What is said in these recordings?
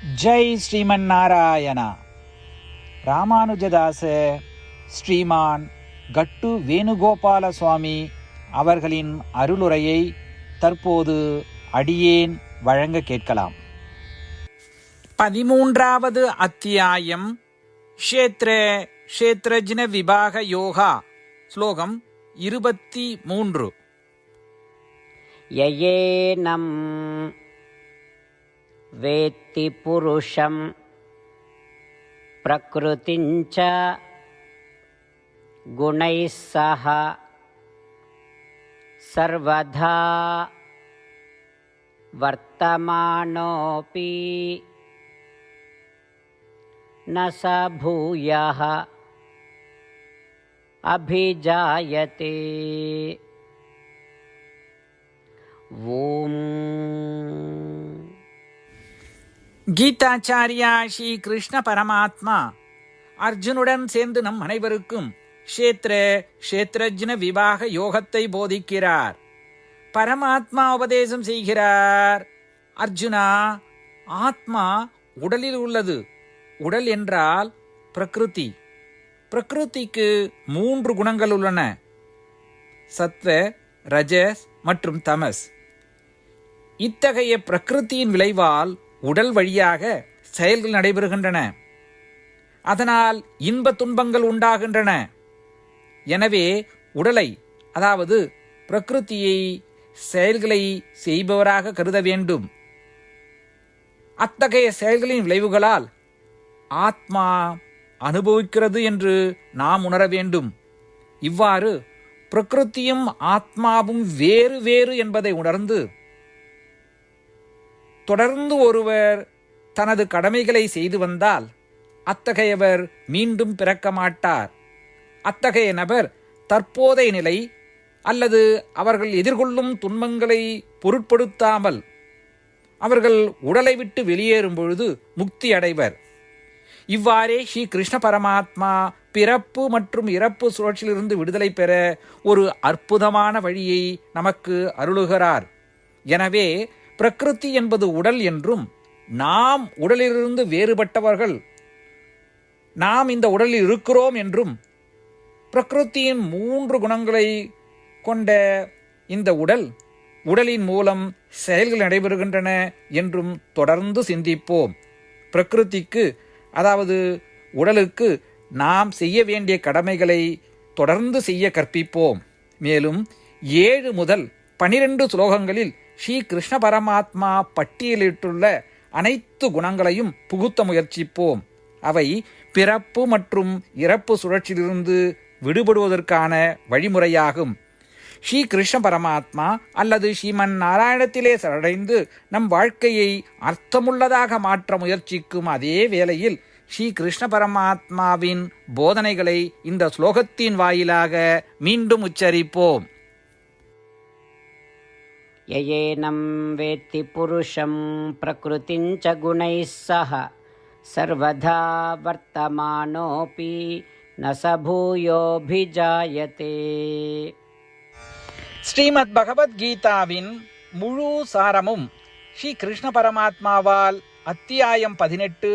ஜெய் ஸ்ரீமன் நாராயணா ராமானுஜதாச ஸ்ரீமான் கட்டு வேணுகோபால சுவாமி அவர்களின் அருளுரையை தற்போது அடியேன் வழங்க கேட்கலாம். பதிமூன்றாவது அத்தியாயம் ஷேத்ரே ஷேத்ரஜின விபாக யோகா ஸ்லோகம் இருபத்தி மூன்று. யயேனம் वेत्ति पुरुषं प्रकृतिं च गुणैः सह सर्वधा वर्तमानोऽपि न स भूयः अभिजायते। ॐ கீதாச்சாரியா ஸ்ரீ கிருஷ்ண பரமாத்மா. அர்ஜுனுடன் சேர்ந்து நம் அனைவருக்கும் ஷேத்ர ஷேத்ரஜ்ன விவாக யோகத்தை போதிக்கிறார். பரமாத்மா உபதேசம் செய்கிறார். அர்ஜுனா ஆத்மா உடலில் உள்ளது. உடல் என்றால் பிரகிருதி. பிரகிருதிக்கு மூன்று குணங்கள் உள்ளன. சத்வ ரஜஸ் மற்றும் தமஸ். இத்தகைய பிரகிருதியின் விளைவால் உடல் வழியாக செயல்கள் நடைபெறுகின்றன. அதனால் இன்ப துன்பங்கள் உண்டாகின்றன. எனவே உடலை அதாவது பிரகிருதியை செயல்களை செய்பவராக கருத வேண்டும். அத்தகைய செயல்களின் விளைவுகளால் ஆத்மா அனுபவிக்கிறது என்று நாம் உணர வேண்டும். இவ்வாறு பிரகிருத்தியும் ஆத்மாவும் வேறு வேறு என்பதை உணர்ந்து தொடர்ந்து ஒருவர் தனது கடமைகளை செய்து வந்தால் அத்தகையவர் மீண்டும் பிறக்க மாட்டார். அத்தகைய நபர் தற்போதைய நிலை அல்லது அவர்கள் எதிர்கொள்ளும் துன்பங்களை பொருட்படுத்தாமல் அவர்கள் உடலை விட்டு வெளியேறும் பொழுது முக்தி அடைவர். இவ்வாறே ஸ்ரீ கிருஷ்ண பரமாத்மா பிறப்பு மற்றும் இறப்பு சுழற்சியிலிருந்து விடுதலை பெற ஒரு அற்புதமான வழியை நமக்கு அருளுகிறார். எனவே பிரகிருதி என்பது உடல் என்றும் நாம் உடலிலிருந்து வேறுபட்டவர்கள் நாம் இந்த உடலில் இருக்கிறோம் என்றும் பிரகிருத்தியின் மூன்று குணங்களை கொண்ட இந்த உடல் உடலின் மூலம் செயல்கள் நடைபெறுகின்றன என்றும் தொடர்ந்து சிந்திப்போம். பிரகிருதிக்கு அதாவது உடலுக்கு நாம் செய்ய வேண்டிய கடமைகளை தொடர்ந்து செய்ய கற்பிப்போம். மேலும் ஏழு முதல் பனிரெண்டு ஸ்லோகங்களில் ஸ்ரீ கிருஷ்ண பரமாத்மா பட்டியலிட்டுள்ள அனைத்து குணங்களையும் புகுத்த முயற்சிப்போம். அவை பிறப்பு மற்றும் இறப்பு சுழற்சியிலிருந்து விடுபடுவதற்கான வழிமுறையாகும். ஸ்ரீ கிருஷ்ண பரமாத்மா அல்லது ஸ்ரீமன் நாராயணத்திலே சரடைந்து நம் வாழ்க்கையை அர்த்தமுள்ளதாக மாற்ற முயற்சிக்கும் அதே வேளையில் ஸ்ரீ கிருஷ்ண பரமாத்மாவின் போதனைகளை இந்த ஸ்லோகத்தின் வாயிலாக மீண்டும் உச்சரிப்போம். ययेनं वेत्ति पुरुषं प्रकृतिं च गुणैः सह सर्वदा वर्तमानोऽपि न स भूयोऽभिजायते ஸ்ரீமத் பகவத்கீதாவின் முழு சாரமும் ஸ்ரீ கிருஷ்ண பரமாத்மாவால் அத்தியாயம் பதினெட்டு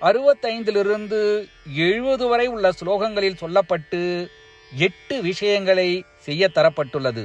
அறுபத்தைந்திலிருந்து எழுபது வரை உள்ள ஸ்லோகங்களில் சொல்லப்பட்டு எட்டு விஷயங்களை செய்ய தரப்பட்டுள்ளது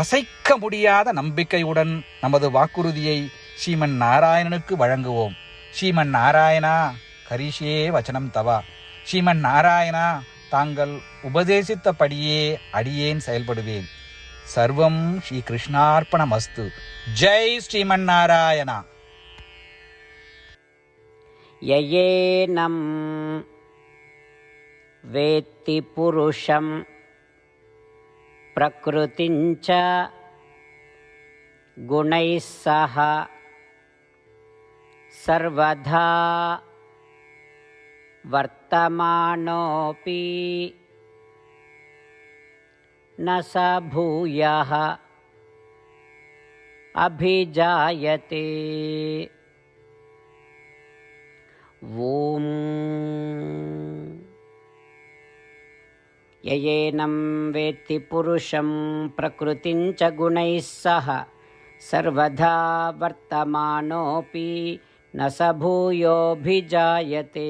அசைக்க முடியாத நம்பிக்கையுடன் நமது வாக்குறுதியை ஸ்ரீமன் நாராயணனுக்கு வழங்குவோம். ஸ்ரீமன் நாராயணா கரிஷே வச்சனம் தவா. ஸ்ரீமன் நாராயணா தாங்கள் உபதேசித்தபடியே அடியேன் செயல்படுவேன். சர்வம் ஸ்ரீ கிருஷ்ணார்ப்பணம் அஸ்து ஜெய் ஸ்ரீமன் நாராயணா. யயேனம் வேத்தி புருஷம் प्रकृतिं गुणैः सह सर्वधा वर्तमानोऽपि न स भूयः अभिजायते। ॐ యయేనం వేత్తి పురుషం ప్రకృతించ గుణై సహ. సర్వదా వర్తమానోపి నసభూయోభిజాయతే